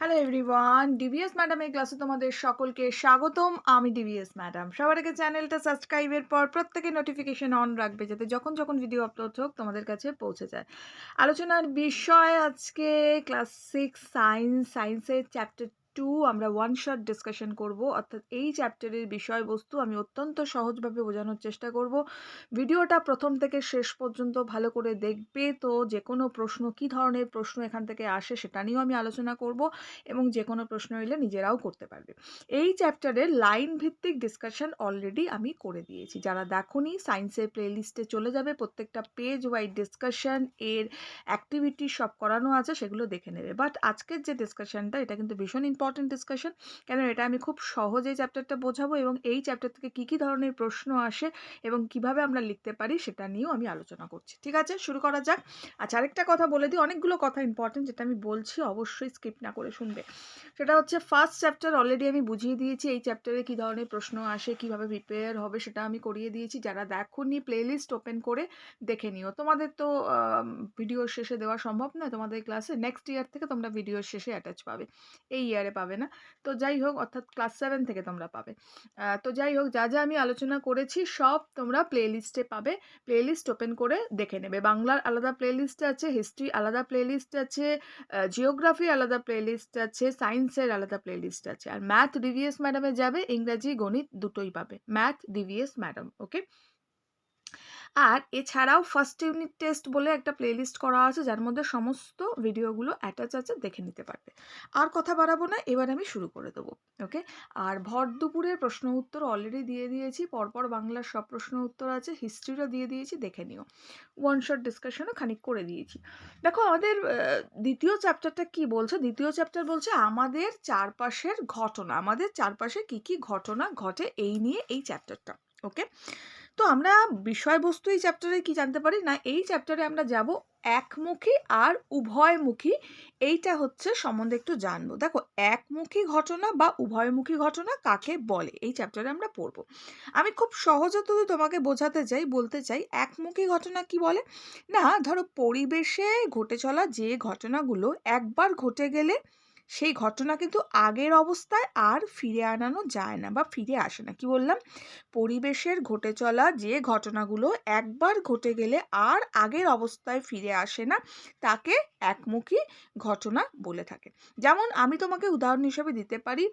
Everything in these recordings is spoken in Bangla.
হ্যালো এভরিওয়ান ডিভিএস ম্যাডামের ক্লাসে তোমাদের সকলকে স্বাগতম। আমি ডিভিএস ম্যাডাম সবার আগে চ্যানেলটা সাবস্ক্রাইবের পর প্রত্যেকে নোটিফিকেশন অন রাখবে, যাতে যখন যখন ভিডিও আপলোড হোক তোমাদের কাছে পৌঁছে যায়। আলোচনার বিষয় আজকে ক্লাস সিক্স সায়েন্স সায়েন্সের চ্যাপ্টার টু আমরা ওয়ান শট ডিসকাশন করব। অর্থাৎ এই চ্যাপ্টারের বিষয়বস্তু আমি অত্যন্ত সহজভাবে বোঝানোর চেষ্টা করব। ভিডিওটা প্রথম থেকে শেষ পর্যন্ত ভালো করে দেখবে তো যে কোনো প্রশ্ন, কী ধরনের প্রশ্ন এখান থেকে আসে সেটা নিয়েও আমি আলোচনা করব এবং যে কোনো প্রশ্ন এলে নিজেরাও করতে পারবে। এই চ্যাপ্টারের লাইন ভিত্তিক ডিসকাশন অলরেডি আমি করে দিয়েছি। যারা দেখোনি সায়েন্সের প্লেলিস্টে চলে যাবে, প্রত্যেকটা পেজ ওয়াইজ ডিসকাশন এর অ্যাক্টিভিটি সব করানো আছে সেগুলো দেখে নেবে। বাট আজকের যে ডিসকাশনটা এটা কিন্তু ভীষণ ইম্পর্টেন্ট ডিসকাশন কেন এটা আমি খুব সহজেই চ্যাপ্টারটা বোঝাবো এবং এই চ্যাপ্টার থেকে কী কী ধরনের প্রশ্ন আসে এবং কীভাবে আমরা লিখতে পারি সেটা নিয়েও আমি আলোচনা করছি। ঠিক আছে? শুরু করা যাক। আচ্ছা আরেকটা কথা বলে দিই। অনেকগুলো কথা ইম্পর্টেন্ট যেটা আমি বলছি অবশ্যই স্কিপ না করে শুনবে। সেটা হচ্ছে ফার্স্ট চ্যাপ্টার অলরেডি আমি বুঝিয়ে দিয়েছি এই চ্যাপ্টারে কী ধরনের প্রশ্ন আসে, কীভাবে প্রিপেয়ার হবে সেটা আমি করিয়ে দিয়েছি। যারা দেখোনি প্লেলিস্ট ওপেন করে দেখে নিও। তোমাদের তো ভিডিও শেষে দেওয়া সম্ভব নয়। তোমাদের ক্লাসে নেক্সট ইয়ার থেকে তোমরা ভিডিও শেষে অ্যাটাচ পাবে। এই ইয়ারে পাবে না। তো যাই হোক, অর্থাৎ ক্লাস সেভেন থেকে তোমরা পাবে। তো যাই হোক, যা যা আমি আলোচনা করেছি সব তোমরা প্লেলিস্টে পাবে। প্লেলিস্ট ওপেন করে দেখে নেবে। বাংলার আলাদা প্লেলিস্ট আছে হিস্ট্রি আলাদা প্লেলিস্ট আছে জিওগ্রাফি আলাদা প্লেলিস্ট আছে সায়েন্সের আলাদা প্লেলিস্ট আছে। আর ম্যাথ ডিভিএস ম্যাডামে যাবে, ইংরাজি, গণিত দুটোই পাবে। ম্যাথ ডিভিএস ম্যাডাম ওকে আর এছাড়াও ফার্স্ট ইউনিট টেস্ট বলে একটা প্লেলিস্ট করা আছে, যার মধ্যে সমস্ত ভিডিওগুলো অ্যাটাচ আছে, দেখে নিতে পারবে। আর কথা বাড়াবো না, এবার আমি শুরু করে দেবো ওকে আর ভর দুপুরের প্রশ্ন উত্তর অলরেডি দিয়ে দিয়েছি, পরপর বাংলার সব প্রশ্ন উত্তর আছে হিস্ট্রিরও দিয়ে দিয়েছি, দেখে নিও। ওয়ান শট ডিসকাশনও খানিক করে দিয়েছি। দেখো, আমাদের দ্বিতীয় চ্যাপ্টারটা কি বলছে? দ্বিতীয় চ্যাপ্টার বলছে, আমাদের চারপাশের ঘটনা। আমাদের চারপাশে কি কি ঘটনা ঘটে এই নিয়ে এই চ্যাপ্টারটা ওকে তো আমরা বিষয়বস্তু এই চ্যাপ্টারে কি জানতে পারি? না, এই চ্যাপ্টারে আমরা যাব একমুখী আর উভয়মুখী। এইটা হচ্ছে সম্বন্ধে একটু জানব। দেখো, একমুখী ঘটনা বা উভয়মুখী ঘটনা কাকে বলে? এই চ্যাপ্টারে আমরা পড়ব। আমি খুব সহজে তো তোমাকে বোঝাতে চাই, বলতে চাই, একমুখী ঘটনা কি বলে? না, ধরো পরিবেশে ঘটে চলা যে ঘটনাগুলো একবার ঘটে গেলে সেই ঘটনা কিন্তু আগের অবস্থায় আর ফিরে আনানো যায় না বা ফিরে আসে না। কি বললাম? পরিবেশের ঘটে চলা যে ঘটনাগুলো একবার ঘটে গেলে আর আগের অবস্থায় ফিরে আসে না, তাকে একমুখী ঘটনা বলে থাকে। যেমন আমি তোমাকে উদাহরণ হিসেবে দিতে পারি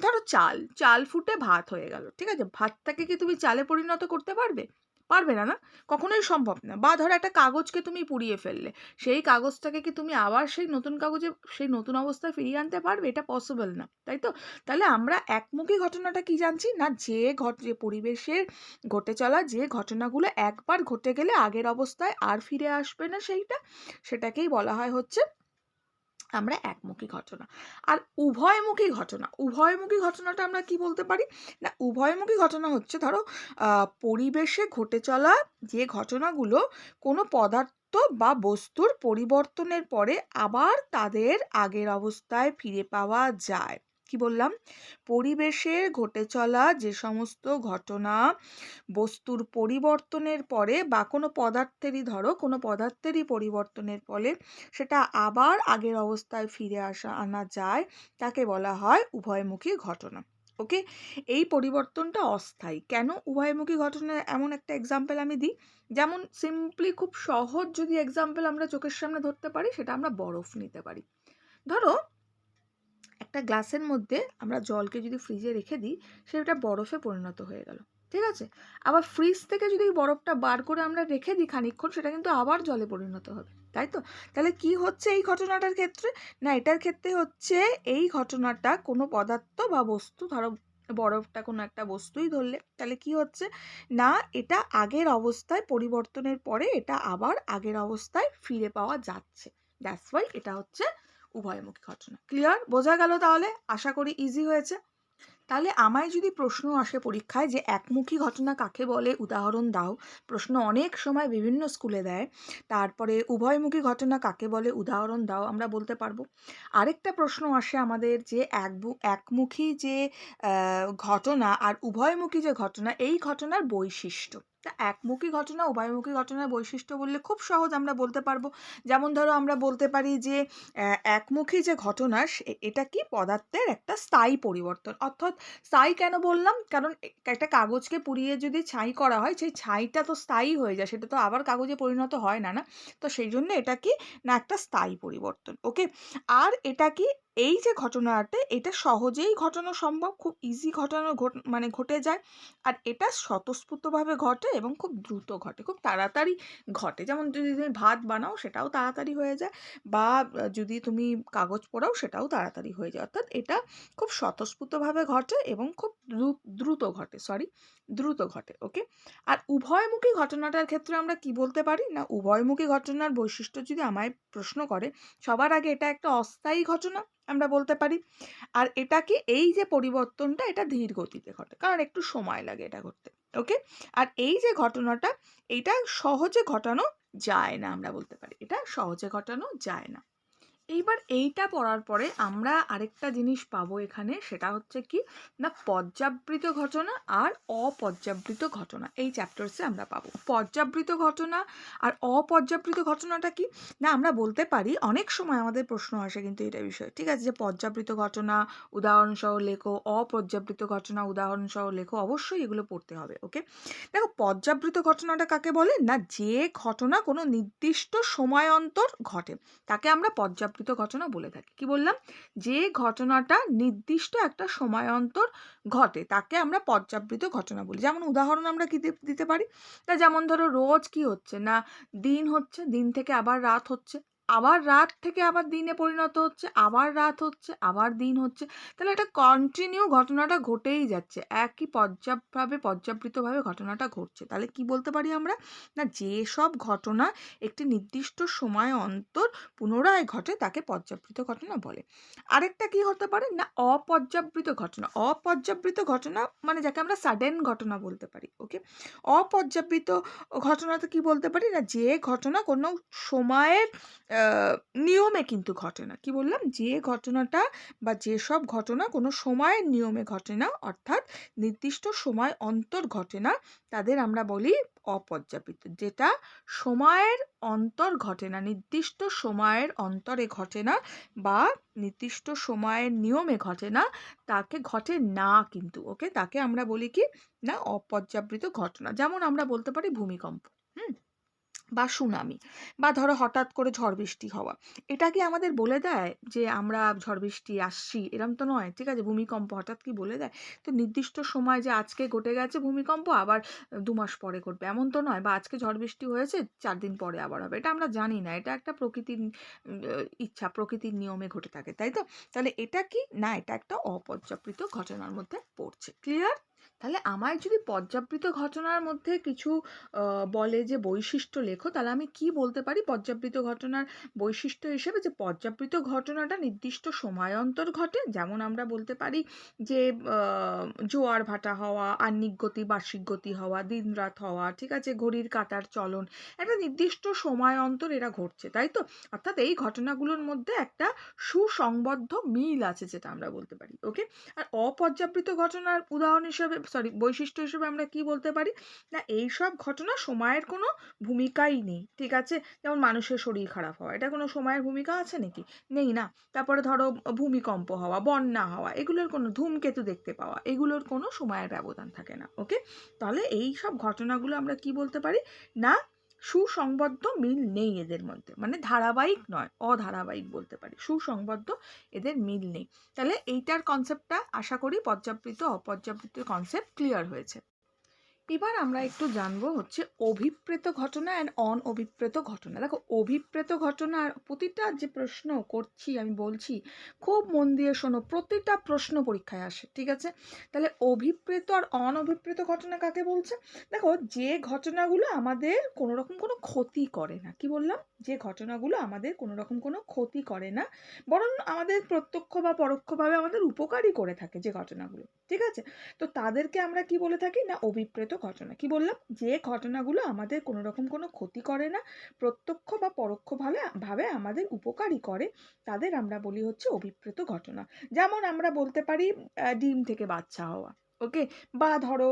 ধরো চাল চাল ফুটে ভাত হয়ে গেল, ঠিক আছে? ভাতটাকে কি তুমি চালে পরিণত করতে পারবে? পারবে না না? কখনোই সম্ভব না। বা ধরো একটা কাগজকে তুমি পুড়িয়ে ফেললে, সেই কাগজটাকে কি তুমি আবার সেই নতুন কাগজে, সেই নতুন অবস্থায় ফিরিয়ে আনতে পারবে? এটা পসিবল না, তাই তো? তাহলে আমরা একমুখী ঘটনাটা কি জানছি? না, যে ঘট, যে পরিবেশের ঘটে চলা, যে ঘটনাগুলো একবার ঘটে গেলে আগের অবস্থায় আর ফিরে আসবে না সেইটা, সেটাকেই বলা হয় হচ্ছে আমরা একমুখী ঘটনা। আর উভয়মুখী ঘটনা, উভয়মুখী ঘটনাটা আমরা কি বলতে পারি? না, উভয়মুখী ঘটনা হচ্ছে ধরো পরিবেশে ঘটে চলা যে ঘটনাগুলো কোনো পদার্থ বা বস্তুর পরিবর্তনের পরে আবার তাদের আগের অবস্থায় ফিরে পাওয়া যায়। কি বললাম? পরিবেশে ঘটে চলা যে সমস্ত ঘটনা, বস্তুর পরিবর্তনের পরে বা কোনো পদার্থেরই ধরো, কোনো পদার্থেরই পরিবর্তনের ফলে সেটা আবার আগের অবস্থায় ফিরে আসা, আনা যায়, তাকে বলা হয় উভয়মুখী ঘটনা। ওকে? এই পরিবর্তনটা অস্থায়ী। কেন উভয়মুখী ঘটনার এমন একটা এক্সাম্পল আমি দিই। যেমন সিম্পলি খুব সহজ যদি এক্সাম্পল আমরা চোখের সামনে ধরতে পারি, সেটা আমরা বরফ নিতে পারি। ধরো একটা গ্লাসের মধ্যে আমরা জলকে যদি ফ্রিজে রেখে দিই, সেটা বরফে পরিণত হয়ে গেল। ঠিক আছে? আবার ফ্রিজ থেকে যদি বরফটা বার করে আমরা রেখে দিই খানিক্ষণ সেটা কিন্তু আবার জলে পরিণত হবে। তাই তো? তাহলে কি হচ্ছে এই ঘটনাটার ক্ষেত্রে? না, এটার ক্ষেত্রে হচ্ছে এই ঘটনাটা কোনো পদার্থ বা বস্তু, ধরো বরফটা কোনো একটা বস্তুই ধরলে, তাহলে কি হচ্ছে? না, এটা আগের অবস্থায় পরিবর্তনের পরে এটা আবার আগের অবস্থায় ফিরে পাওয়া যাচ্ছে। দ্যাটস ওয়াই এটা হচ্ছে উভয়মুখী ঘটনা ক্লিয়ার বোঝা গেল তাহলে? আশা করি ইজি হয়েছে। তাহলে আমায় যদি প্রশ্ন আসে পরীক্ষায় যে একমুখী ঘটনা কাকে বলে, উদাহরণ দাও। প্রশ্ন অনেক সময় বিভিন্ন স্কুলে দেয়। তারপরে উভয়মুখী ঘটনা কাকে বলে, উদাহরণ দাও, আমরা বলতে পারব। আরেকটা প্রশ্ন আসে আমাদের যে এক একমুখী যে ঘটনা আর উভয়মুখী যে ঘটনা, এই ঘটনার বৈশিষ্ট্য। তা একমুখী ঘটনা, উভয়মুখী ঘটনার বৈশিষ্ট্য বললে খুব সহজ আমরা বলতে পারব। যেমন ধরো আমরা বলতে পারি যে একমুখী যে ঘটনা এটা কি পদার্থের একটা স্থায়ী পরিবর্তন? অর্থাৎ স্থায়ী কেন বললাম? কারণ একটা কাগজকে পুড়িয়ে যদি ছাই করা হয়, সেই ছাইটা তো স্থায়ী হয়ে যায়, সেটা তো আবার কাগজে পরিণত হয় না না? তো সেই জন্য এটা কি না একটা স্থায়ী পরিবর্তন, ওকে? আর এটা কি এই যে ঘটনাটা, এটা সহজেই ঘটানো সম্ভব, খুব ইজি ঘটানো ঘট- মানে ঘটে যায়। আর এটা স্বতঃস্ফূর্তভাবে ঘটে এবং খুব দ্রুত ঘটে, খুব তাড়াতাড়ি ঘটে। যেমন যদি তুমি ভাত বানাও, সেটাও তাড়াতাড়ি হয়ে যায়। বা যদি তুমি কাগজ পোড়াও, সেটাও তাড়াতাড়ি হয়ে যায়। অর্থাৎ এটা খুব স্বতঃস্ফূর্তভাবে ঘটে এবং খুব দ্রুত ঘটে সরি দ্রুত ঘটে ওকে আর উভয়মুখী ঘটনাটার ক্ষেত্রে আমরা কি বলতে পারি? না, উভয়মুখী ঘটনার বৈশিষ্ট্য যদি আমায় প্রশ্ন করে, সবার আগে এটা একটা অস্থায়ী ঘটনা আমরা বলতে পারি। আর এটা কি এই যে পরিবর্তনটা এটা ধীর গতিতে ঘটে, কারণ একটু সময় লাগে এটা ঘটতে ওকে আর এই যে ঘটনাটা, এটা সহজে ঘটানো যায় না আমরা বলতে পারি, এটা সহজে ঘটানো যায় না। এইবার এইটা পড়ার পরে আমরা আরেকটা জিনিস পাবো এখানে, সেটা হচ্ছে কি? না, পর্যাবৃত ঘটনা আর অপর্যাবৃত ঘটনা, এই চ্যাপ্টার্সে আমরা পাবো। পর্যাবৃত ঘটনা আর অপর্যাবৃত ঘটনাটা কি? না, আমরা বলতে পারি, অনেক সময় আমাদের প্রশ্ন আসে কিন্তু এটা বিষয়ে, ঠিক আছে? যে পর্যাবৃত ঘটনা, উদাহরণসহ লেখো, অপর্যাবৃত ঘটনা, উদাহরণসহ লেখো, অবশ্যই এগুলো পড়তে হবে ওকে দেখো, পর্যাবৃত ঘটনাটা কাকে বলে? না, যে ঘটনা কোনো নির্দিষ্ট সময় অন্তর ঘটে, তাকে আমরা পর্যাবৃত ঘটনা বলে থাকি। কি বললাম? যে ঘটনাটা নির্দিষ্ট একটা সময় অন্তর ঘটে, তাকে আমরা পর্যাবৃত ঘটনা বলি। যেমন উদাহরণ আমরা কি দিতে পারি? তা যেমন ধরো রোজ কি হচ্ছে না, দিন হচ্ছে, দিন থেকে আবার রাত হচ্ছে। আবার রাত থেকে আবার দিনে পরিণত হচ্ছে আবার রাত হচ্ছে আবার দিন হচ্ছে। তাহলে এটা কন্টিনিউ ঘটনাটা ঘটেই যাচ্ছে। একই পর্যাপ্তভাবে পর্যাবৃতভাবে ঘটনাটা ঘটছে। তাহলে কি বলতে পারি আমরা? না যেসব ঘটনা একটি নির্দিষ্ট সময় অন্তর পুনরায় ঘটে, তাকে পর্যাবৃত ঘটনা বলে। আরেকটা কি হতে পারে? না অপর্যাবৃত ঘটনা। অপর্যাবৃত ঘটনা মানে যাকে আমরা সাডেন ঘটনা বলতে পারি ওকে অপর্যাবৃত ঘটনাতে কি বলতে পারি? না, যে ঘটনা কোনো সময়ের নিয়মে কিন্তু ঘটে না। কি বললাম? যে ঘটনাটা বা যেসব ঘটনা কোনো সময়ের নিয়মে ঘটে না, অর্থাৎ নির্দিষ্ট সময় অন্তর ঘটে না, তাদের আমরা বলি অপর্যাবৃত যেটা সময়ের অন্তর ঘটে না, নির্দিষ্ট সময়ের অন্তরে ঘটে না বা নির্দিষ্ট সময়ের নিয়মে ঘটে না, তাকে ঘটে না কিন্তু, ওকে? তাকে আমরা বলি কি? না অপর্যাবৃত ঘটনা। যেমন আমরা বলতে পারি ভূমিকম্প। হুম? বা সুনামি বা ধরো হঠাৎ করে ঝড় বৃষ্টি হওয়া। এটা কি আমাদের বলে দেয় যে আমরা ঝড় বৃষ্টি আসছি? এরম তো নয়, ঠিক আছে? ভূমিকম্প হঠাৎ কি বলে দেয়? তো নির্দিষ্ট সময় যে আজকে ঘটে গেছে ভূমিকম্প, আবার দু মাস পরে ঘটবে। এমন তো নয়, বা আজকে ঝড় বৃষ্টি হয়েছে, চার দিন পরে আবার হবে। এটা আমরা জানি না। এটা একটা প্রকৃতির ইচ্ছা, প্রকৃতির নিয়মে ঘটে থাকে, তাই তো? তাহলে এটা কি? না, এটা একটা অপর্যাবৃত ঘটনার মধ্যে পড়ছে। ক্লিয়ার তাহলে আমায় যদি পর্যাবৃত ঘটনার মধ্যে কিছু বলে যে বৈশিষ্ট্য লেখো, তাহলে আমি কি বলতে পারি? পর্যাবৃত ঘটনার বৈশিষ্ট্য হিসেবে যে পর্যাবৃত ঘটনাটা নির্দিষ্ট সময় অন্তর ঘটে? যেমন আমরা বলতে পারি যে জোয়ার ভাটা হওয়া, আহ্নিক গতি, বার্ষিক গতি হওয়া, দিনরাত হওয়া, ঠিক আছে, ঘড়ির কাঁটার চলন, একটা নির্দিষ্ট সময় অন্তর এরা ঘটছে, তাই তো? অর্থাৎ এই ঘটনাগুলোর মধ্যে একটা সুসংবদ্ধ মিল আছে, যেটা আমরা বলতে পারি ওকে আর অপর্যাবৃত ঘটনার উদাহরণ হিসেবে সরি বৈশিষ্ট্য হিসেবে আমরা কি বলতে পারি? না এই সব ঘটনা সময়ের কোনো ভূমিকাই নেই, ঠিক আছে? যেমন মানুষের শরীর খারাপ হওয়া, এটা কোনো সময়ের ভূমিকা আছে নাকি? নেই না। তারপরে ধরো, ভূমিকম্প হওয়া, বন্যা হওয়া, এগুলোর কোনো ধূমকেতু দেখতে পাওয়া, এগুলোর কোনো সময়ের ব্যবধান থাকে না ওকে তাহলে এই সব ঘটনাগুলো আমরা কি বলতে পারি? না সুসংবদ্ধ মিল নেই এদের মধ্যে। মানে ধারাবাহিক নয়, অধারাবাহিক বলতে পারি। সুসংবদ্ধ এদের মিল নেই। তাহলে এইটার কনসেপ্টটা আশা করি পর্যাবৃত অপর্যাবৃত কনসেপ্ট ক্লিয়ার হয়েছে। এবার আমরা একটু জানব হচ্ছে অভিপ্রেত ঘটনা অ্যান্ড অন অভিপ্রেত ঘটনা। দেখো, অভিপ্রেত ঘটনার প্রতিটা যে প্রশ্ন করছি, আমি বলছি, খুব মন দিয়ে শোনো, প্রতিটা প্রশ্ন পরীক্ষায় আসে, ঠিক আছে? তাহলে অভিপ্রেত আর অন অভিপ্রেত ঘটনা কাকে বলছে? দেখো, যে ঘটনাগুলো আমাদের কোনো রকম কোনো ক্ষতি করে না, কি বললাম? যে ঘটনাগুলো আমাদের কোনো রকম কোনো ক্ষতি করে না, বরং আমাদের প্রত্যক্ষ বা পরোক্ষভাবে আমাদের উপকারই করে থাকে যে ঘটনাগুলো। ঠিক আছে? তো তাদেরকে আমরা কি বলে থাকি? না, অভিপ্রেত ঘটনা। কি বললাম? যে ঘটনাগুলো আমাদের কোনো রকম কোনো ক্ষতি করে না, প্রত্যক্ষ বা পরোক্ষভাবে ভাবে আমাদের উপকারই করে, তাদের আমরা বলি হচ্ছে অভিপ্রেত ঘটনা। যেমন আমরা বলতে পারি ডিম থেকে বাচ্চা হওয়া। ওকে? বা ধরো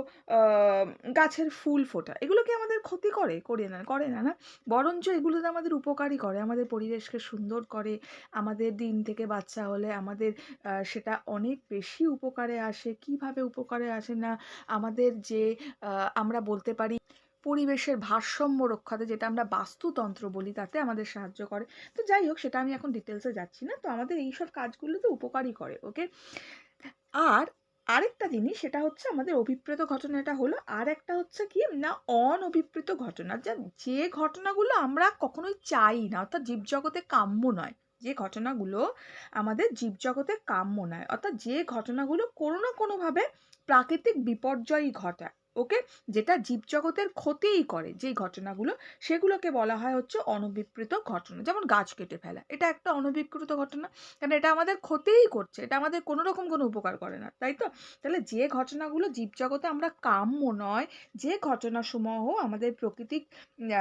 গাছের ফুল ফোটা। এগুলো কি আমাদের ক্ষতি করে? করে না করে না, না? বরঞ্চ এগুলো আমাদের উপকারই করে। আমাদের পরিবেশকে সুন্দর করে। আমাদের ডিম থেকে বাচ্চা হলে আমাদের সেটা অনেক বেশি উপকারে আসে। কীভাবে উপকারে আসে না আমাদের যে আমরা বলতে পারি পরিবেশের ভারসাম্য রক্ষাতে যেটা আমরা বাস্তুতন্ত্র বলি তাতে আমাদের সাহায্য করে। তো যাই হোক সেটা আমি এখন ডিটেইলস এ যাচ্ছি না। তো আমাদের এইসব কাজগুলো তো উপকারই করে। ওকে? আর আরেকটা জিনিস সেটা হচ্ছে আমাদের অভিপ্রেত ঘটনাটা হলো। আর একটা হচ্ছে কি না অনভিপ্রেত ঘটনা। যা যে ঘটনাগুলো আমরা কখনোই চাই না, অর্থাৎ জীবজগতে কাম্য নয়। যে ঘটনাগুলো আমাদের জীবজগতে কাম্য নয়। অর্থাৎ যে ঘটনাগুলো কোনো না কোনোভাবে প্রাকৃতিক বিপর্যয়ই ঘটায়। ওকে? যেটা জীবজগতের ক্ষতিই করে যেই ঘটনাগুলো সেগুলোকে বলা হয় হচ্ছে অনভিপ্রেত ঘটনা। যেমন গাছ কেটে ফেলা। এটা একটা অনভিপ্রেত ঘটনা। কারণ এটা আমাদের ক্ষতিই করছে। এটা আমাদের কোনো রকম কোনো উপকার করে না। তাই তো? তাহলে যে ঘটনাগুলো জীবজগতে আমরা কাম্য নয়, যে ঘটনাসমূহ আমাদের প্রকৃতিক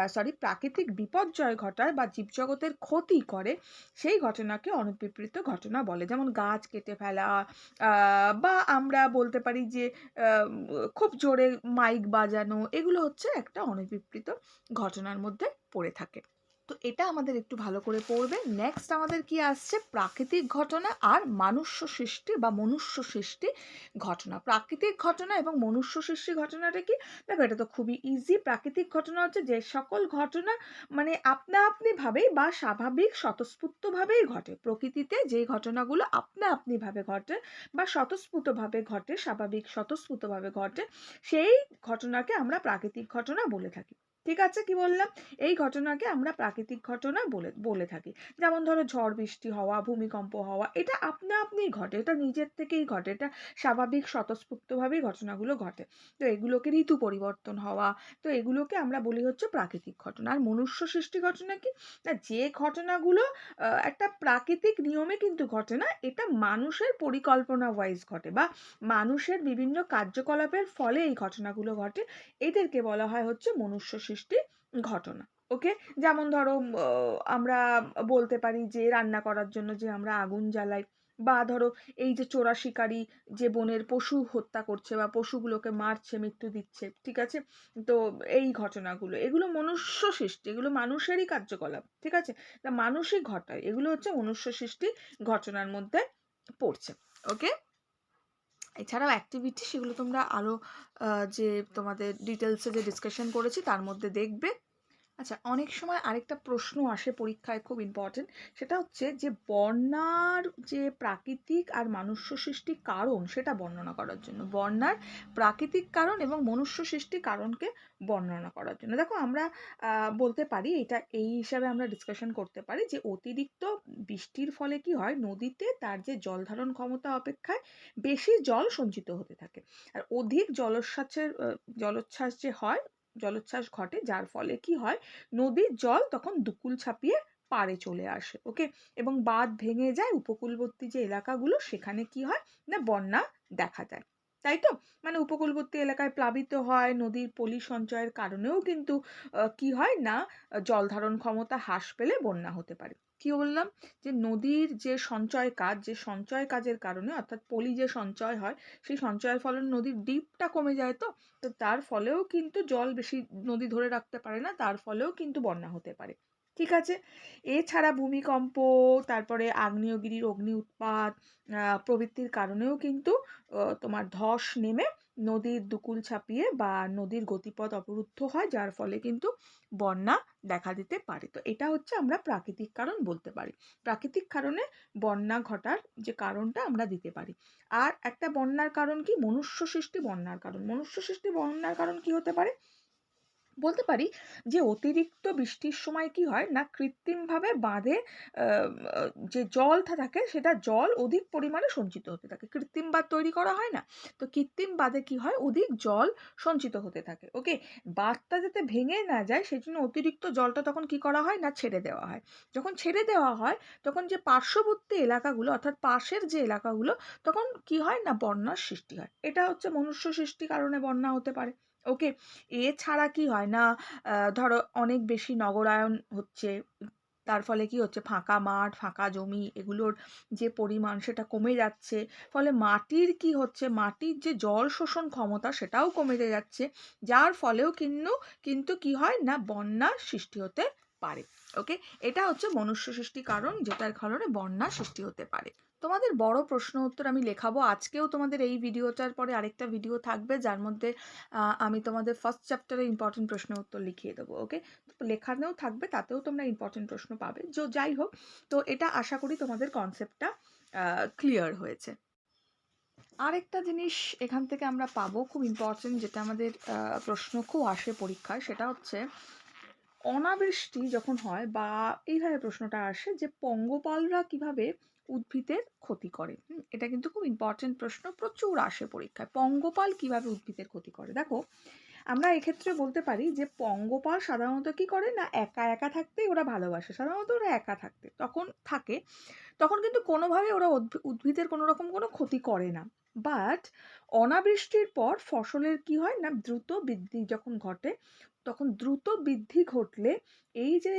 সরি প্রাকৃতিক বিপর্যয় ঘটায় বা জীবজগতের ক্ষতি করে সেই ঘটনাকে অনভিপ্রেত ঘটনা বলে। যেমন গাছ কেটে ফেলা বা আমরা বলতে পারি যে খুব জোরে মাইক বাজানো এগুলো হচ্ছে একটা অনভিপ্রেত ঘটনার মধ্যে পড়ে থাকে। তো এটা আমাদের একটু ভালো করে পড়বে। নেক্সট আমাদের কি আসছে প্রাকৃতিক ঘটনা আর মানুষ্য সৃষ্টি বা মনুষ্য সৃষ্টি ঘটনা। প্রাকৃতিক ঘটনা এবং মনুষ্য সৃষ্টি ঘটনাটা কি? দেখো এটা তো খুবই ইজি। প্রাকৃতিক ঘটনা হচ্ছে যে সকল ঘটনা মানে আপনা আপনি ভাবেই বা স্বাভাবিক স্বতঃস্ফূর্তভাবেই ঘটে। প্রকৃতিতে যেই ঘটনাগুলো আপনা আপনি ভাবে ঘটে বা স্বতঃস্ফূর্তভাবে ঘটে, স্বাভাবিক স্বতঃস্ফূর্তভাবে ঘটে সেই ঘটনাকে আমরা প্রাকৃতিক ঘটনা বলে থাকি। ঠিক আছে? কি বললাম? এই ঘটনাকে আমরা প্রাকৃতিক ঘটনা বলে বলে থাকি। যেমন ধরো ঝড় বৃষ্টি হওয়া, ভূমিকম্প হওয়া এটা আপনা আপনিই ঘটে। এটা নিজের থেকেই ঘটে। এটা স্বাভাবিক স্বতঃস্ফূর্তভাবেই ঘটনাগুলো ঘটে। তো এগুলোকে ঋতু পরিবর্তন হওয়া, তো এগুলোকে আমরা বলি হচ্ছে প্রাকৃতিক ঘটনা। আর মনুষ্য সৃষ্টি ঘটনা কি? না যে ঘটনাগুলো একটা প্রাকৃতিক নিয়মে কিন্তু ঘটে না। এটা মানুষের পরিকল্পনা ওয়াইজ ঘটে বা মানুষের বিভিন্ন কার্যকলাপের ফলে এই ঘটনাগুলো ঘটে। এদেরকে বলা হয় হচ্ছে মনুষ্য সৃষ্টি ঘটনা। ওকে? যেমন ধরো আমরা বলতে পারি যে রান্না করার জন্য যে আমরা আগুন জ্বালাই বা ধরো এই যে চোরা শিকারী যে বনের পশু হত্যা করছে বা পশুগুলোকে মারছে, মৃত্যু দিচ্ছে। ঠিক আছে? তো এই ঘটনাগুলো এগুলো মনুষ্য সৃষ্টি। এগুলো মানুষেরই কার্যকলাপ। ঠিক আছে? তা মানুষই ঘটায়। এগুলো হচ্ছে মনুষ্য সৃষ্টি ঘটনার মধ্যে পড়ছে। ওকে? এছাড়াও অ্যাক্টিভিটি সেগুলো তোমরা আরও যে তোমাদের ডিটেলসে যে ডিসকাশন করেছি তার মধ্যে দেখবে। আচ্ছা অনেক সময় আরেকটা প্রশ্ন আসে পরীক্ষায় খুব ইম্পোর্টেন্ট সেটা হচ্ছে যে বন্যার যে প্রাকৃতিক আর মানুষ্য সৃষ্টি কারণ, সেটা বর্ণনা করার জন্য। বন্যার প্রাকৃতিক কারণ এবং মনুষ্য সৃষ্টি কারণকে বর্ণনা করার জন্য। দেখো, আমরা বলতে পারি, এটা এই হিসাবে আমরা ডিসকাশন করতে পারি যে অতিরিক্ত বৃষ্টির ফলে কি হয় নদীতে তার যে জল ধারণ ক্ষমতা অপেক্ষায় বেশি জল সঞ্চিত হতে থাকে। আর অধিক জলোচ্ছ্বাসের জলোচ্ছ্বাস যে হয় জলোচ্ছ্বাস ঘটে, যার ফলে কি হয়? নদীর জল তখন দুকুল ছাপিয়ে পারে চলে আসে, ওকে? এবং বাঁধ ভেঙে যায়, উপকূলবর্তী যে এলাকাগুলো, সেখানে কি হয়? না, বন্যা দেখা যায় তাই তো? মানে উপকূলবর্তী এলাকায় প্লাবিত হয়, নদীর পলি সঞ্চয়ের কারণেও কিন্তু কি হয়? না, জল ধারণ ক্ষমতা হ্রাস পেলে বন্যা হতে পারে। কি বললাম? যে নদীর যে সঞ্চয় কাজ, যে সঞ্চয় কাজের কারণে, অর্থাৎ পলি যে সঞ্চয় হয়, সেই সঞ্চয়ের ফলে নদীর ডিপটা কমে যায় তো? তো তার ফলেও কিন্তু জল বেশি নদী ধরে রাখতে পারে না, তার ফলেও কিন্তু বন্যা হতে পারে। ঠিক আছে? এছাড়া ভূমিকম্প, তারপরে আগ্নেয়গিরির অগ্নি উৎপাত প্রভৃতির কারণেও কিন্তু তোমার ধস নেমে নদীর দুকুল ছাপিয়ে বা নদীর গতিপথ অবরুদ্ধ হয়, যার ফলে কিন্তু বন্যা দেখা দিতে পারে। তো এটা হচ্ছে আমরা প্রাকৃতিক কারণ বলতে পারি। প্রাকৃতিক কারণে বন্যা ঘটার যে কারণটা আমরা দিতে পারি। আর একটা বন্যার কারণ কি? মনুষ্য সৃষ্টি বন্যার কারণ। মনুষ্য সৃষ্টি বন্যার কারণ কি হতে পারে? বলতে পারি যে, অতিরিক্ত বৃষ্টির সময় কি হয় না কৃত্রিমভাবে বাঁধে যে জলটা থাকে সেটা জল অধিক পরিমাণে সঞ্চিত হতে থাকে। কৃত্রিম বাঁধ তৈরি করা হয় না। তো কৃত্রিম বাঁধে কি হয়? অধিক জল সঞ্চিত হতে থাকে। ওকে? বাঁধটা যাতে ভেঙে না যায় সেই জন্য অতিরিক্ত জলটা তখন কি করা হয় না ছেড়ে দেওয়া হয়। যখন ছেড়ে দেওয়া হয়, তখন যে পার্শ্ববর্তী এলাকাগুলো অর্থাৎ পাশের যে এলাকাগুলো, তখন কি হয় না বন্যার সৃষ্টি হয়। এটা হচ্ছে মনুষ্য সৃষ্টি কারণে বন্যা হতে পারে। ওকে? এছাড়া কি হয় না? ধরো অনেক বেশি নগরায়ন হচ্ছে, তার ফলে কি হচ্ছে? ফাঁকা মাঠ, ফাঁকা জমি, এগুলোর যে পরিমাণ সেটা কমে যাচ্ছে। ফলে মাটির কি হচ্ছে? মাটির যে জল শোষণ ক্ষমতা সেটাও কমে যাচ্ছে। যার ফলেও কিন্তু কিন্তু কি হয় না? বন্যার সৃষ্টি হতে পারে। ওকে? এটা হচ্ছে মনুষ্য সৃষ্টি কারণ, যেটার কারণে বন্যা সৃষ্টি হতে পারে। তোমাদের বড় প্রশ্ন উত্তর আমি লেখাবো। আজকেও তোমাদের এই ভিডিওটার পরে আরেকটা ভিডিও থাকবে, যার মধ্যে আমি তোমাদের ফার্স্ট চ্যাপ্টারে ইম্পর্টেন্ট প্রশ্ন উত্তর লিখিয়ে দেবো ওকে তো লেখানেও থাকবে, তাতেও তোমরা ইম্পর্টেন্ট প্রশ্ন পাবে। যাই হোক, তো এটা আশা করি তোমাদের কনসেপ্টটা ক্লিয়ার হয়েছে। আরেকটা জিনিস এখান থেকে আমরা পাবো, খুব ইম্পর্টেন্ট যেটা আমাদের প্রশ্ন খুব আসে পরীক্ষায়, সেটা হচ্ছে, অনাবৃষ্টি যখন হয় বা এইভাবে প্রশ্নটা আসে যে পঙ্গপালরা কীভাবে উদ্ভিদের ক্ষতি করে। এটা কিন্তু খুব ইম্পর্টেন্ট প্রশ্ন। প্রচুর আসে পরীক্ষায়। পঙ্গপাল কীভাবে উদ্ভিদের ক্ষতি করে? দেখো, আমরা এক্ষেত্রে বলতে পারি যে পঙ্গপাল সাধারণত কি করে না, একা একা থাকতেই ওরা ভালোবাসে। সাধারণত ওরা একা থাকতে, তখন থাকে, তখন কিন্তু কোনোভাবে ওরা উদ্ভিদের কোনো রকম কোনো ক্ষতি করে না। বাট অনাবৃষ্টির পর ফসলের কি হয় না, দ্রুত বৃদ্ধি যখন ঘটে তখন দ্রুত বৃদ্ধি ঘটলে এই যে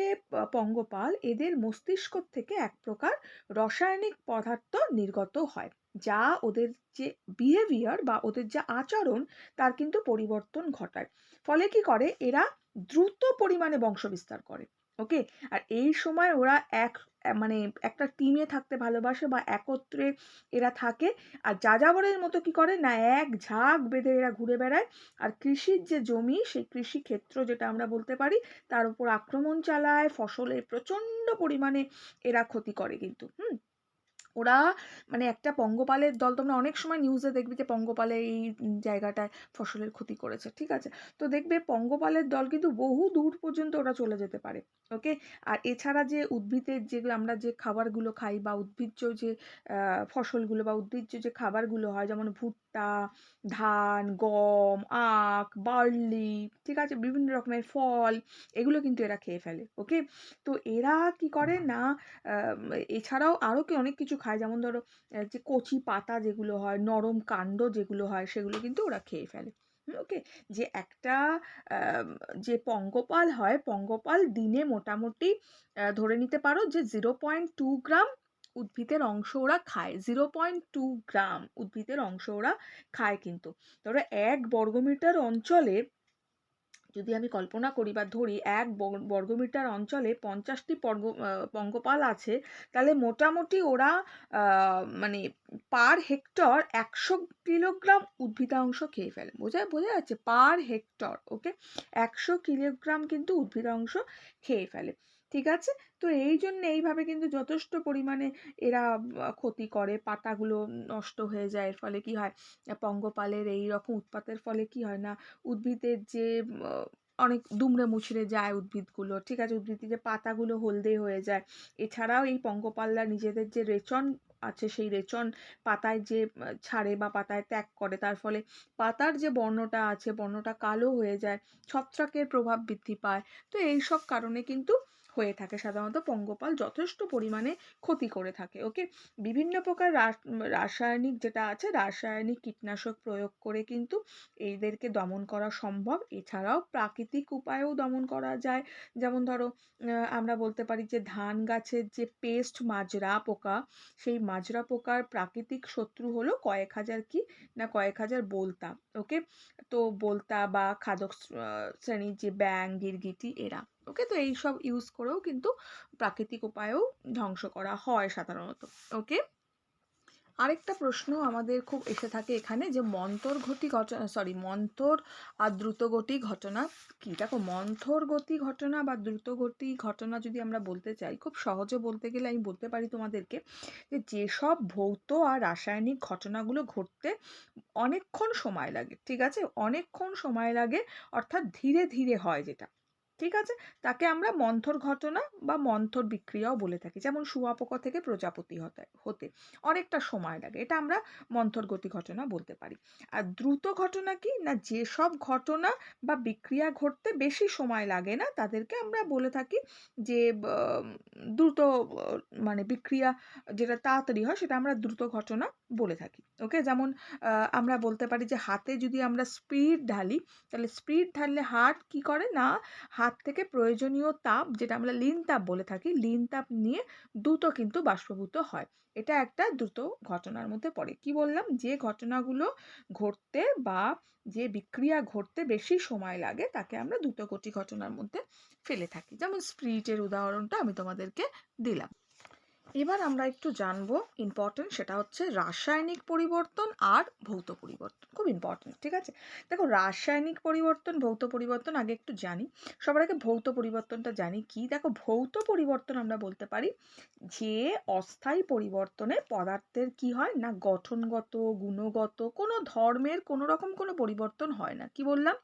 পঙ্গপাল এদের মস্তিষ্ক থেকে এক প্রকার রাসায়নিক পদার্থ নির্গত হয়, যা ওদের যে বিহেভিয়ার বা ওদের যে আচরণ, তার কিন্তু পরিবর্তন ঘটায়। ফলে কি করে? এরা দ্রুত পরিমাণে বংশ বিস্তার করে। ওকে আর এই সময় ওরা এক মানে একটা টিমে থাকতে ভালোবাসে বা একত্রে এরা থাকে। আর যাযাবরের মতো কি করে? না, এক ঝাঁক বেঁধে এরা ঘুরে বেড়ায়। আর কৃষির যে জমি, সেই কৃষি ক্ষেত্র যেটা আমরা বলতে পারি, তার উপর আক্রমণ চালায়, ফসলের প্রচণ্ড পরিমাণে এরা ক্ষতি করে কিন্তু, হুম? ওরা মানে একটা পঙ্গপালের দল তোমরা অনেক সময় নিউজে দেখবে যে পঙ্গপালে এই জায়গাটায় ফসলের ক্ষতি করেছে, ঠিক আছে? তো দেখবে পঙ্গপালের দল কিন্তু বহু দূর পর্যন্ত ওরা চলে যেতে পারে ওকে আর এছাড়া যে উদ্ভিদের যেগুলো আমরা যে খাবারগুলো খাই বা উদ্ভিজ্জ যে ফসলগুলো বা উদ্ভিজ্জ যে খাবারগুলো হয়, যেমন ভুট্টা ধান গম আখ বার্লি ঠিক আছে? বিভিন্ন রকমের ফল এগুলো কিন্তু এরা খেয়ে ফেলে ওকে তো এরা কি করে না এছাড়াও আরও কি অনেক কিছু খায় যেমন ধরো যে কচি পাতা যেগুলো হয় নরম কাণ্ড যেগুলো হয় সেগুলো কিন্তু ওরা খেয়ে ফেলে ওকে যে একটা যে পঙ্গপাল হয় পঙ্গপাল দিনে মোটামুটি ধরে নিতে পারো যে জিরো পয়েন্ট টু গ্রাম উদ্ভিদের অংশ ওরা খায়। জিরো পয়েন্ট টু গ্রাম উদ্ভিদের অংশ ওরা খায় কিন্তু। ধরো এক বর্গমিটার অঞ্চলে যদি আমি কল্পনা করি বা ধরি এক বর্গমিটার অঞ্চলে পঞ্চাশটি পর্গ পঙ্গপাল আছে, তাহলে মোটামুটি ওরা মানে পার হেক্টর একশো কিলোগ্রাম উদ্ভিদাংশ খেয়ে ফেলে। বোঝা বোঝা যাচ্ছে? পার হেক্টর ওকে একশো কিলোগ্রাম কিন্তু উদ্ভিদাংশ খেয়ে ফেলে। ঠিক আছে? তো এই জন্য এইভাবে কিন্তু যথেষ্ট পরিমাণে এরা ক্ষতি করে। পাতাগুলো নষ্ট হয়ে যায়। এর ফলে কি হয়? পঙ্গপালের এই রকম উৎপাতের ফলে কি হয় না? উদ্ভিদের যে অনেক দুমড়ে মুচড়ে যায় উদ্ভিদগুলো, ঠিক আছে? উদ্ভিদের যে পাতাগুলো হলদে হয়ে যায়। এছাড়াও এই পঙ্গপালরা নিজেদের যে রেচন আছে, সেই রেচন পাতায় যে ছাড়ে বা পাতায় ত্যাগ করে, তার ফলে পাতার যে বর্ণটা আছে, বর্ণটা কালো হয়ে যায়, ছত্রাকের প্রভাব বৃদ্ধি পায়। তো এই সব কারণে কিন্তু হয়ে থাকে সাধারণত পঙ্গপাল যথেষ্ট পরিমাণে ক্ষতি করে থাকে ওকে বিভিন্ন প্রকার রাসায়নিক যেটা আছে, রাসায়নিক কীটনাশক প্রয়োগ করে কিন্তু এদেরকে দমন করা সম্ভব। এছাড়াও প্রাকৃতিক উপায়েও দমন করা যায়। যেমন ধরো আমরা বলতে পারি যে ধান গাছের যে পেস্ট মাজরা পোকা, সেই মাজরা পোকার প্রাকৃতিক শত্রু হলো কয়েক হাজার কি? না, কয়েক হাজার বলতা। ওকে? তো বলতা বা খাদক শ্রেণির যে ব্যাং গিরগিটি, এরা, ওকে? তো এই সব ইউজ করেও কিন্তু প্রাকৃতিক উপায়েও ধ্বংস করা হয় সাধারণত, ওকে? আরেকটা প্রশ্ন আমাদের খুব এসে থাকে এখানে যে মন্তর গতি ঘটনা সরি মন্তর আর দ্রুতগতি ঘটনা কি? দেখো মন্থর গতি ঘটনা বা দ্রুতগতি ঘটনা যদি আমরা বলতে চাই, খুব সহজে বলতে গেলে আমি বলতে পারি তোমাদেরকে যে যেসব ভৌত আর রাসায়নিক ঘটনাগুলো ঘটতে অনেকক্ষণ সময় লাগে, ঠিক আছে? অনেকক্ষণ সময় লাগে, অর্থাৎ ধীরে ধীরে হয় যেটা। ঠিক আছে? তাকে আমরা মন্থর ঘটনা বা মন্থর বিক্রিয়াও বলে থাকি। যেমন শুয়াপোকা থেকে প্রজাপতি হতে হতে। অনেকটা সময় লাগে। এটা আমরা মন্থর গতি ঘটনা বলতে পারি। আর দ্রুত ঘটনা কি? না যেসব ঘটনা বা বিক্রিয়া ঘটতে বেশি সময় লাগে না, তাদেরকে আমরা বলে থাকি যে দ্রুত মানে বিক্রিয়া যেটা তাড়াতাড়ি হয়, সেটা আমরা দ্রুত ঘটনা বলে থাকি। ওকে? যেমন আমরা বলতে পারি যে হাতে যদি আমরা স্পিড ঢালি, তাহলে স্পিড ঢাললে হাত কি করে? না হাত হাত থেকে প্রয়োজনীয় তাপ, যেটা আমরা লিন তাপ বলে থাকি, লিন তাপ নিয়ে দ্রুত কিন্তু বাষ্পভূত হয়। এটা একটা দ্রুত ঘটনার মধ্যে পড়ে। কি বললাম? যে ঘটনাগুলো ঘটতে বা যে বিক্রিয়া ঘটতে বেশি সময় লাগে, তাকে আমরা দ্রুত দ্রুতগতি ঘটনার মধ্যে ফেলে থাকি। যেমন স্প্রিটের উদাহরণটা আমি তোমাদেরকে দিলাম। এবার আমরা একটু জানব ইম্পর্টেন্ট সেটা হচ্ছে রাসায়নিক পরিবর্তন আর ভৌত পরিবর্তন। খুব ইম্পর্টেন্ট ঠিক আছে? দেখো, রাসায়নিক পরিবর্তন, ভৌত পরিবর্তন আগে একটু জানি। সবার আগে ভৌত পরিবর্তনটা জানি কি? দেখো, ভৌত পরিবর্তন আমরা বলতে পারি যে অস্থায়ী পরিবর্তনে পদার্থের কি হয় না, গঠনগত, গুণগত, কোনো ধর্মের কোনো রকম কোনো পরিবর্তন হয় না। কি বললাম?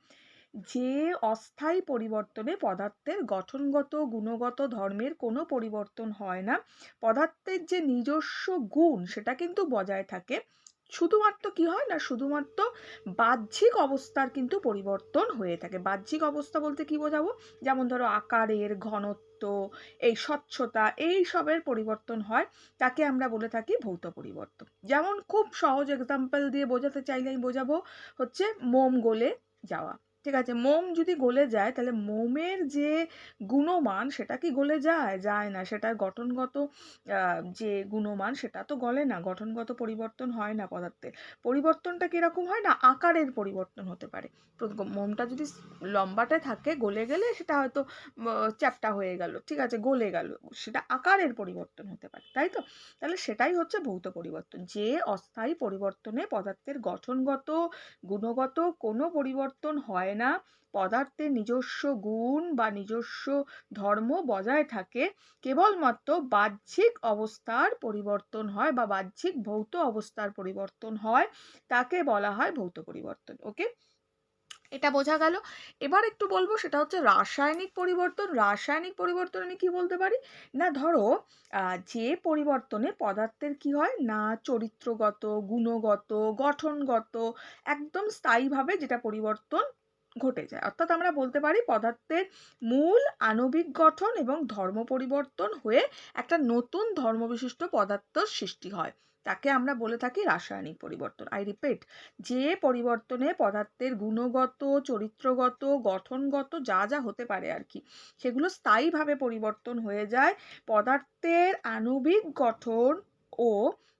যে অস্থায়ী পরিবর্তনে পদার্থের গঠনগত, গুণগত ধর্মের কোনো পরিবর্তন হয় না। পদার্থের যে নিজস্ব গুণ, সেটা কিন্তু বজায় থাকে। শুধুমাত্র কি হয় না, শুধুমাত্র বাহ্যিক অবস্থার কিন্তু পরিবর্তন হয়ে থাকে। বাহ্যিক অবস্থা বলতে কি বোঝাবো? যেমন ধরো আকারের ঘনত্ব, এই স্বচ্ছতা, এই সবের পরিবর্তন হয়, তাকে আমরা বলে থাকি ভৌত পরিবর্তন। যেমন খুব সহজ এক্সাম্পল দিয়ে বোঝাতে চাইলে আমি বোঝাবো হচ্ছে মোম গলে যাওয়া। ঠিক আছে, মোম যদি গলে যায়, তাহলে মোমের যে গুণমান সেটা কি গলে যায়? যায় না। সেটা গঠনগত যে গুণমান সেটা তো গলে না। গঠনগত পরিবর্তন হয় না পদার্থের। পরিবর্তনটা কীরকম হয় না? আকারের পরিবর্তন হতে পারে। মোমটা যদি লম্বাটে থাকে, গলে গেলে সেটা হয়তো চ্যাপটা হয়ে গেল। ঠিক আছে, গলে গেল। সেটা আকারের পরিবর্তন হতে পারে, তাই তো? তাহলে সেটাই হচ্ছে ভৌত পরিবর্তন। যে অস্থায়ী পরিবর্তনে পদার্থের গঠনগত, গুণগত কোনো পরিবর্তন হয় হয় না। পদার্থের নিজস্ব গুণ বা নিজস্ব ধর্ম বজায় থাকে। কেবলমাত্র বাহ্যিক অবস্থার পরিবর্তন হয় বা বাহ্যিক ভৌত অবস্থার পরিবর্তন হয়, তাকে বলা হয় ভৌত পরিবর্তন। ওকে? এটা বোঝা গেল। এবার একটু বলব, সেটা হচ্ছে রাসায়নিক পরিবর্তন। রাসায়নিক পরিবর্তন আমি কি বলতে পারি? না, ধরো যে পরিবর্তনে পদার্থের কি হয়? না, চরিত্রগত, গুণগত, গঠনগত, একদম স্থায়ীভাবে যেটা পরিবর্তন ঘটে যায়। অর্থাৎ আমরা বলতে পারি পদার্থের মূল আণবিক গঠন এবং ধর্ম পরিবর্তন হয়ে একটা নতুন ধর্মবিশিষ্ট পদার্থ সৃষ্টি হয়। তাকে আমরা বলে থাকি রাসায়নিক পরিবর্তন আই রিপিট যে পরিবর্তনে পদার্থের গুণগত, চরিত্রগত, গঠনগত যা যা হতে পারে আর কি, সেগুলো স্থায়ীভাবে পরিবর্তন হয়ে যায়। পদার্থের আণবিক গঠন ও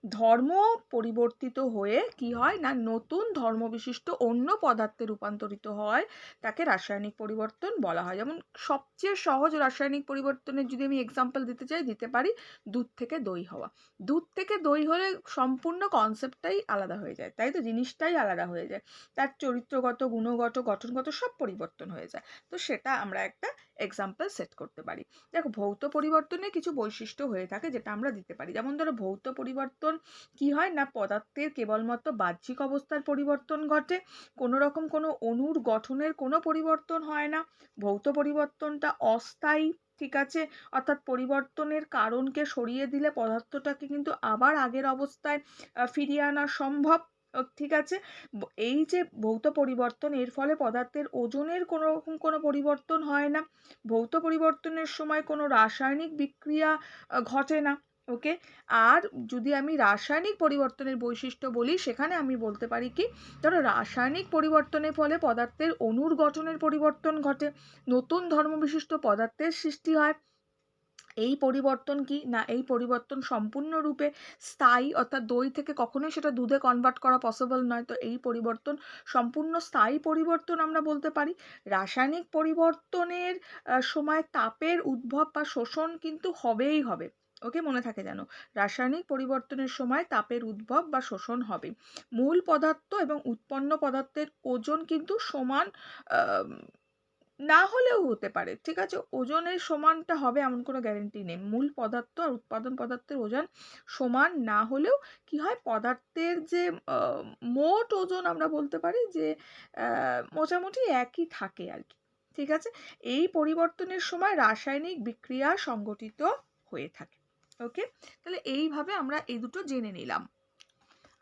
ধর্ম পরিবর্তিত হয়ে কি হয় না, নতুন ধর্মবিশিষ্ট অন্য পদার্থে রূপান্তরিত হয়, তাকে রাসায়নিক পরিবর্তন বলা হয়। যেমন সবচেয়ে সহজ রাসায়নিক পরিবর্তনের যদি আমি এক্সাম্পল দিতে চাই, দিতে পারি দুধ থেকে দই হওয়া। দুধ থেকে দই হলে সম্পূর্ণ কনসেপ্টটাই আলাদা হয়ে যায়, তাই তো? জিনিসটাই আলাদা হয়ে যায়। তার চরিত্রগত, গুণগত, গঠনগত সব পরিবর্তন হয়ে যায়। তো সেটা আমরা একটা এক্সাম্পল সেট করতে পারি। দেখো, ভৌত পরিবর্তনে কিছু বৈশিষ্ট্য হয়ে থাকে যেটা আমরা দিতে পারি। যেমন ধরো, ভৌত পরিবর্তন কি হয় না পদার্থের কেবলমাত্র বাহ্যিক অবস্থার পরিবর্তন ঘটে, কোনো রকম কোনো অণুর গঠনের কোনো পরিবর্তন হয় না। ভৌত পরিবর্তনটা অস্থায়ী, ঠিক আছে? অর্থাৎ পরিবর্তনের কারণকে সরিয়ে দিলে পদার্থটাকে কিন্তু আবার আগের অবস্থায় ফিরিয়ে আনা সম্ভব, ঠিক আছে? এই যে ভৌত পরিবর্তন, এর ফলে পদার্থের ওজনের কোনো রকম কোনো পরিবর্তন হয় না। ভৌত পরিবর্তনের সময় কোনো রাসায়নিক বিক্রিয়া ঘটে না। ওকে? আর যদি আমি রাসায়নিক পরিবর্তনের বৈশিষ্ট্য বলি, সেখানে আমি বলতে পারি কি, ধরো রাসায়নিক পরিবর্তনের ফলে পদার্থের অণুর গঠনের পরিবর্তন ঘটে, নতুন ধর্মবিশিষ্ট পদার্থের সৃষ্টি হয়। এই পরিবর্তন কি? না, এই পরিবর্তন সম্পূর্ণরূপে স্থায়ী, অর্থাৎ দই থেকে কখনোই সেটা দুধে কনভার্ট করা পসিবল নয়। তো এই পরিবর্তন, সম্পূর্ণ স্থায়ী পরিবর্তন আমরা বলতে পারি। রাসায়নিক পরিবর্তনের সময় তাপের উদ্ভব বা শোষণ কিন্তু হবেই হবে। ওকে মনে থাকে যেন। রাসায়নিক পরিবর্তনের সময় তাপের উদ্ভব বা শোষণ হবে। মূল পদার্থ এবং উৎপন্ন পদার্থের ওজন কিন্তু সমান না হলেও হতে পারে, ঠিক আছে? ওজনের সমানটা হবে এমন কোনো গ্যারেন্টি নেই। মূল পদার্থ আর উৎপাদন পদার্থের ওজন সমান না হলেও কি হয়? পদার্থের যে মোট ওজন আমরা বলতে পারি যে মোটামুটি একই থাকে আর কি, ঠিক আছে? এই পরিবর্তনের সময় রাসায়নিক বিক্রিয়া সংগঠিত হয়ে থাকে। ওকে তাহলে এইভাবে আমরা এই দুটো জেনে নিলাম।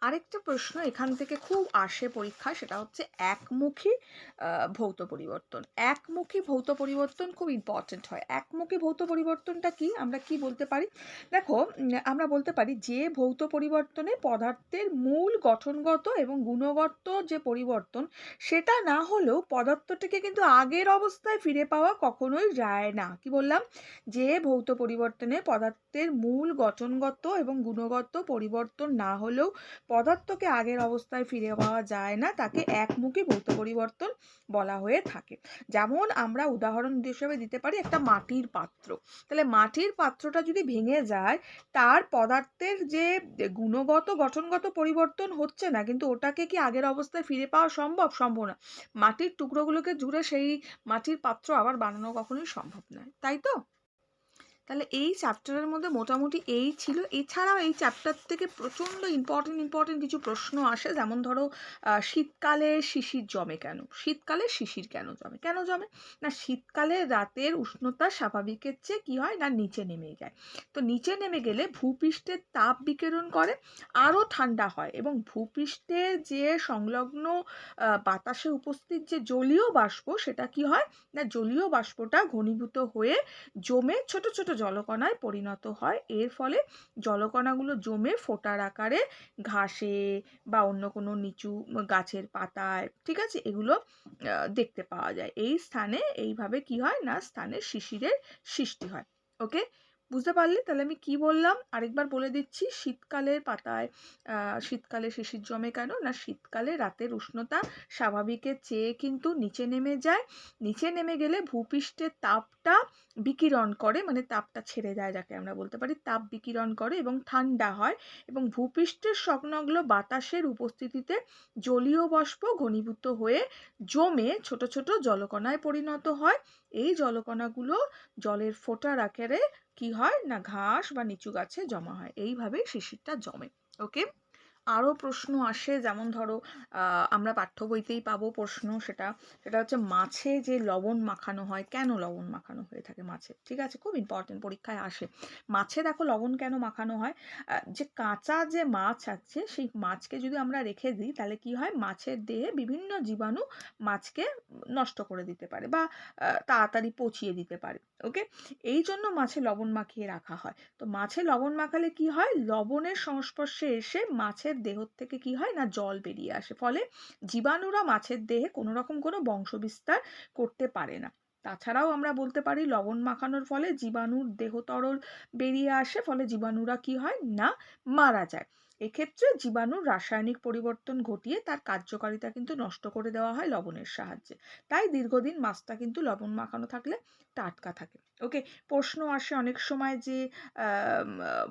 আরেকটা প্রশ্ন এখান থেকে খুব আসে পরীক্ষায়, সেটা হচ্ছে একমুখী ভৌত পরিবর্তন। একমুখী ভৌত পরিবর্তন খুব ইম্পর্ট্যান্ট হয়। একমুখী ভৌত পরিবর্তনটা কি? আমরা কি বলতে পারি? দেখো আমরা বলতে পারি যে ভৌত পরিবর্তনে পদার্থের মূল গঠনগত এবং গুণগত যে পরিবর্তন, সেটা না হলেও পদার্থটিকে কিন্তু আগের অবস্থায় ফিরে পাওয়া কখনোই যায় না। কি বললাম? যে ভৌত পরিবর্তনে পদার্থের মূল গঠনগত এবং গুণগত পরিবর্তন না হলেও পদার্থকে আগের অবস্থায় ফিরে পাওয়া যায় না, তাকে একমুখী ভৌত পরিবর্তন বলা হয়ে থাকে। যেমন আমরা উদাহরণ হিসেবে দিতে পারি একটা মাটির পাত্র। তাহলে মাটির পাত্রটা যদি ভেঙে যায়, তার পদার্থের যে গুণগত, গঠনগত পরিবর্তন হচ্ছে না, কিন্তু ওটাকে কি আগের অবস্থায় ফিরে পাওয়া সম্ভব? সম্ভব না। মাটির টুকরোগুলোকে জুড়ে সেই মাটির পাত্র আবার বানানো কখনোই সম্ভব নয়। তাই তো? তাহলে এই চ্যাপ্টারের মধ্যে মোটামুটি এই ছিল। এছাড়াও এই চ্যাপ্টার থেকে প্রচণ্ড ইম্পর্টেন্ট ইম্পর্টেন্ট কিছু প্রশ্ন আসে। যেমন ধরো শীতকালে শিশির জমে কেন? শীতকালে শিশির কেন জমে? কেন জমে? না, শীতকালে রাতের উষ্ণতা স্বাভাবিকের চেয়ে কী হয়? না, নিচে নেমে যায়। তো নিচে নেমে গেলে ভূপৃষ্ঠের তাপ বিকিরণ করে, আরও ঠান্ডা হয় এবং ভূপৃষ্ঠের যে সংলগ্ন বাতাসে উপস্থিত যে জলীয় বাষ্প, সেটা কি হয়? না, জলীয় বাষ্পটা ঘনীভূত হয়ে জমে ছোট ছোট জলকণায় পরিণত হয়। এর ফলে জলকণাগুলো জমে ফোটার আকারে ঘাসে বা অন্য কোনো নিচু গাছের পাতায়, ঠিক আছে? এগুলো দেখতে পাওয়া যায়। এই স্থানে এইভাবে কি হয় না? স্থানে শিশিরের সৃষ্টি হয়। ওকে? বুঝতে পারলে? তাহলে আমি কি বললাম? আরেকবার বলে দিচ্ছি, শীতকালের পাতায় শীতকালে শিশির জমে কেন? না, শীতকালে রাতের উষ্ণতা স্বাভাবিকের চেয়ে কিন্তু নিচে নেমে যায়। নিচে নেমে গেলে ভূপৃষ্ঠের তাপটা বিকিরণ করে মানে তাপটা ছেড়ে যায় যাকে আমরা বলতে পারি। তাপ বিকিরণ করে এবং ঠান্ডা হয় এবং ভূপৃষ্ঠের সংলগ্ন বাতাসের উপস্থিতিতে জলীয় বাষ্প ঘনীভূত হয়ে জমে ছোট ছোট জলকণায় পরিণত হয়। এই জলকণাগুলো জলের ফোটার আকারে কি হয়? না ঘাস বা নিচু গাছে জমা হয়। এইভাবেই শিশিরটা জমে। ওকে? আরও প্রশ্ন আসে, যেমন ধরো আমরা পাঠ্য বইতেই পাবো প্রশ্ন সেটা। সেটা হচ্ছে, মাছে যে লবণ মাখানো হয়, কেন লবণ মাখানো হয়ে থাকে মাছে? ঠিক আছে? খুব ইম্পর্টেন্ট পরীক্ষায় আসে। মাছে দেখো লবণ কেন মাখানো হয়? যে কাঁচা যে মাছ আছে, সেই মাছকে যদি আমরা রেখে দিই, তাহলে কি হয়? মাছের দেহে বিভিন্ন জীবাণু মাছকে নষ্ট করে দিতে পারে বা তাড়াতাড়ি পচিয়ে দিতে পারে। ওকে? এই জন্য মাছে লবণ মাখিয়ে রাখা হয়। তো মাছে লবণ মাখালে কি হয়? লবণের সংস্পর্শে এসে মাছের দেহ থেকে কি হয় না? জল বেরিয়ে আসে। ফলে জীবাণুরা মাছের দেহে কোনো রকম কোনো বংশবিস্তার করতে পারে না। তাছাড়াও আমরা বলতে পারি লবণ মাখানোর ফলে জীবাণুর দেহ তরল বেরিয়ে আসে। ফলে জীবাণুরা কি হয়? না, মারা যায়। এক্ষেত্রে জীবাণুর রাসায়নিক পরিবর্তন ঘটিয়ে তার কার্যকারিতা কিন্তু নষ্ট করে দেওয়া হয় লবণের সাহায্যে। তাই দীর্ঘদিন মাছটা কিন্তু লবণ মাখানো থাকলে টাটকা থাকে। ওকে প্রশ্ন আসে অনেক সময় যে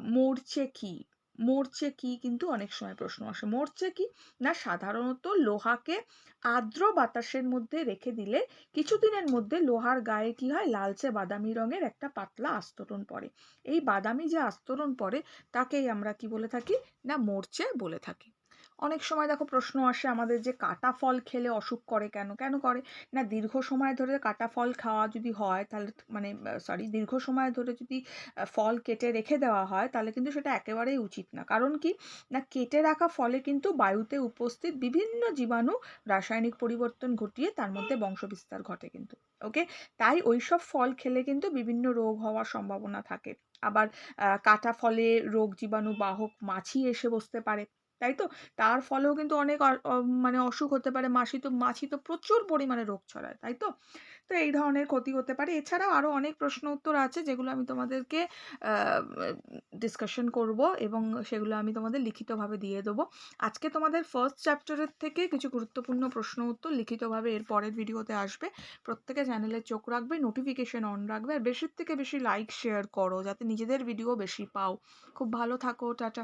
মরছে কি? মরছে কি কিন্তু অনেক সময় প্রশ্ন আসে। মরছে কি? না, সাধারণত লোহাকে আর্দ্র বাতাসের মধ্যে রেখে দিলে কিছুদিনের মধ্যে লোহার গায়ে কি হয়? লালচে বাদামি রঙের একটা পাতলা আস্তরণ পড়ে। এই বাদামি যে আস্তরণ পড়ে, তাকেই আমরা কি বলে থাকি? না মরচে বলে থাকি। অনেক সময় দেখো প্রশ্ন আসে আমাদের যে, কাটা ফল খেলে অসুখ করে কেন? কেন করে? না, দীর্ঘ সময় ধরে কাটা ফল খাওয়া যদি হয়, তাহলে মানে সরি দীর্ঘ সময় ধরে যদি ফল কেটে রেখে দেওয়া হয়, তাহলে কিন্তু সেটা একেবারেই উচিত না। কারণ কি? না, কেটে রাখা ফলে কিন্তু বায়ুতে উপস্থিত বিভিন্ন জীবাণু রাসায়নিক পরিবর্তন ঘটিয়ে তার মধ্যে বংশবিস্তার ঘটে কিন্তু ওকে তাই ওই সব ফল খেলে কিন্তু বিভিন্ন রোগ হওয়ার সম্ভাবনা থাকে। আবার কাটা ফলে রোগ জীবাণু বাহক মাছি এসে বসতে পারে। তাই তো? তার ফলেও কিন্তু অনেক মানে অসুখ হতে পারে মাছি তো মাছি তো প্রচুর পরিমাণে রোগ ছড়ায়, তাই তো? তো এই ধরনের ক্ষতি হতে পারে। এছাড়াও আরও অনেক প্রশ্ন উত্তর আছে যেগুলো আমি তোমাদেরকে ডিসকাশন করব এবং সেগুলো আমি তোমাদের লিখিতভাবে দিয়ে দেবো। আজকে তোমাদের ফার্স্ট চ্যাপ্টারের থেকে কিছু গুরুত্বপূর্ণ প্রশ্ন উত্তর লিখিতভাবে এর পরের ভিডিওতে আসবে। প্রত্যেকে চ্যানেলে চোখ রাখবে নোটিফিকেশন অন রাখবে, আর বেশির থেকে বেশি লাইক শেয়ার করো যাতে নিজেদের ভিডিও বেশি পাও। খুব ভালো থাকো, টাটা।